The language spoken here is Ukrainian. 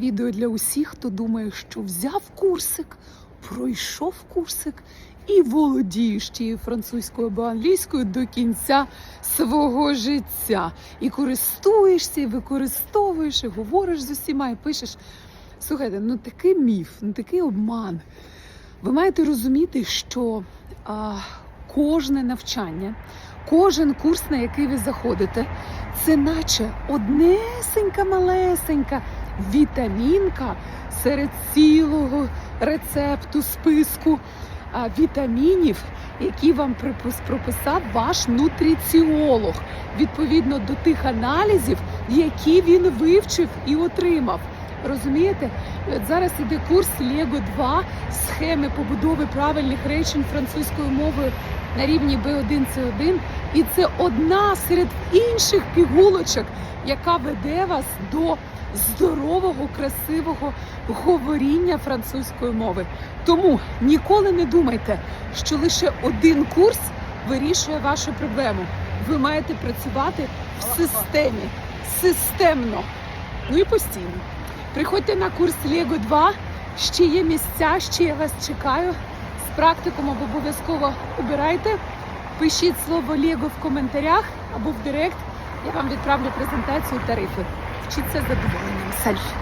Відео для усіх, хто думає, що взяв курсик, пройшов курсик і володієш тією французькою або англійською до кінця свого життя. І користуєшся, і використовуєш, і говориш з усіма, і пишеш. Слухайте, ну такий міф, ну такий обман. Ви маєте розуміти, що а, кожне навчання, кожен курс, на який ви заходите, це наче однесенька малесенька вітамінка серед цілого рецепту, списку вітамінів, які вам прописав ваш нутриціолог відповідно до тих аналізів, які він вивчив і отримав. Розумієте? Зараз іде курс Лего 2 схеми побудови правильних речень французькою мовою на рівні B1 C1. І це одна серед інших пігулочок, яка веде вас до здорового, красивого говоріння французької мови. Тому ніколи не думайте, що лише один курс вирішує вашу проблему. Ви маєте працювати в системі, системно, ну і постійно. Приходьте на курс Лего 2. Ще є місця, ще я вас чекаю. З практикумом обов'язково обирайте. Пишіть слово Лего в коментарях або в директ. Я вам відправлю презентацію тарифів. Вчіться з задоволенням. Салют!